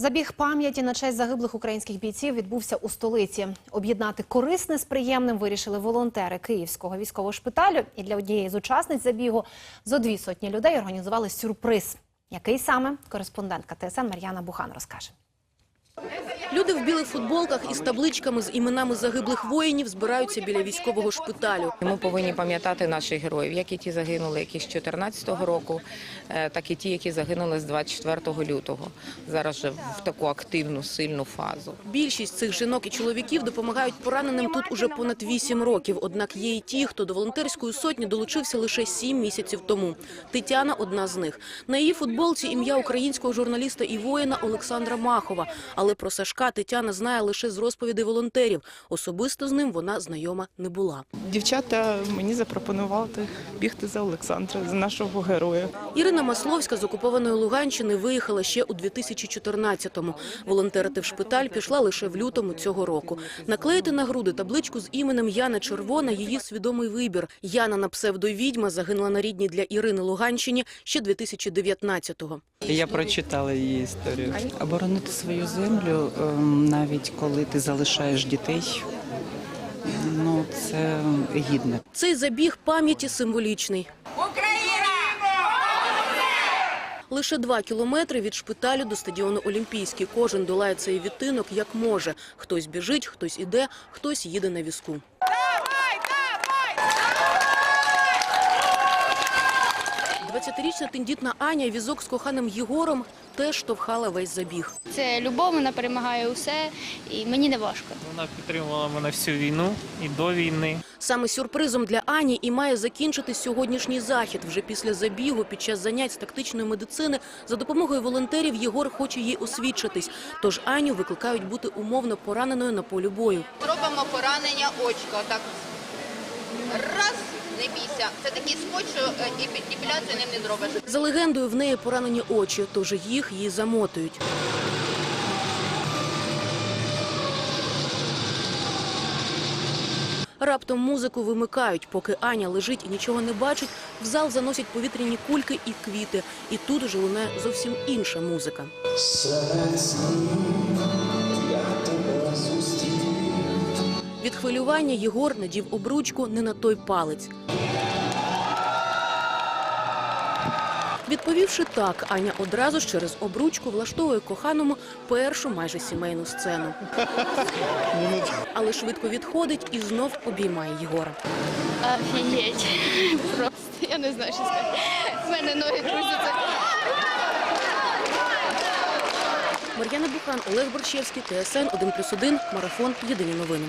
Забіг пам'яті на честь загиблих українських бійців відбувся у столиці. Об'єднати корисне з приємним вирішили волонтери Київського військового шпиталю. І для однієї з учасниць забігу зо дві сотні людей організували сюрприз. Який саме кореспондентка ТСН Мар'яна Бухан розкаже. Люди в білих футболках із табличками з іменами загиблих воїнів збираються біля військового шпиталю. Ми повинні пам'ятати наших героїв, як і ті загинули, які з 2014 року, е, так і ті, які загинули з 24 лютого. Зараз вже в таку активну, сильну фазу. Більшість цих жінок і чоловіків допомагають пораненим тут уже понад 8 років. Однак є і ті, хто до волонтерської сотні долучився лише 7 місяців тому. Тетяна – одна з них. На її футболці ім'я українського журналіста і воїна Олександра Махова. Але про Сашка Тетяна знає лише з розповідей волонтерів. Особисто з ним вона знайома не була. Дівчата мені запропонували бігти за Олександра, за нашого героя. Ірина Масловська з окупованої Луганщини виїхала ще у 2014-му. Волонтерити в шпиталь пішла лише в лютому цього року. Наклеїти на груди табличку з іменем Яна Червона – її свідомий вибір. Яна на псевдовідьма загинула на рідній для Ірини Луганщині ще 2019-го. Я прочитала її історію. Оборонити свою землю, ем, навіть коли ти залишаєш дітей, ну це гідне. Цей забіг пам'яті символічний. Лише два кілометри від шпиталю до стадіону Олімпійський. Кожен долає цей відтинок як може. Хтось біжить, хтось іде, хтось їде на візку. Двадцятирічна тендітна Аня візок з коханим Єгором теж штовхала весь забіг. Це любов, вона перемагає усе, і мені не важко. Вона підтримувала мене всю війну і до війни. Саме сюрпризом для Ані і має закінчити сьогоднішній захід. Вже після забігу, під час занять з тактичної медицини, за допомогою волонтерів Єгор хоче їй освідчитись. Тож Аню викликають бути умовно пораненою на полі бою. Робимо поранення очка. Так. Раз, не бійся. Це такий скотч, що е, і депіляцію ним не зробиш. За легендою, в неї поранені очі, тож їх їй замотують. Раптом музику вимикають, поки Аня лежить і нічого не бачить. В зал заносять повітряні кульки і квіти. І тут уже лунає зовсім інша музика. Від хвилювання Єгор надів обручку не на той палець. Відповівши так, Аня одразу ж через обручку влаштовує коханому першу майже сімейну сцену. Але швидко відходить і знов обіймає Єгора. Офігеть. Просто я не знаю, що сказати. У мене ноги трусяться. Мар'яна Бухан, Олег Борщевський, ТСН 1+,1, Марафон. Єдині новини.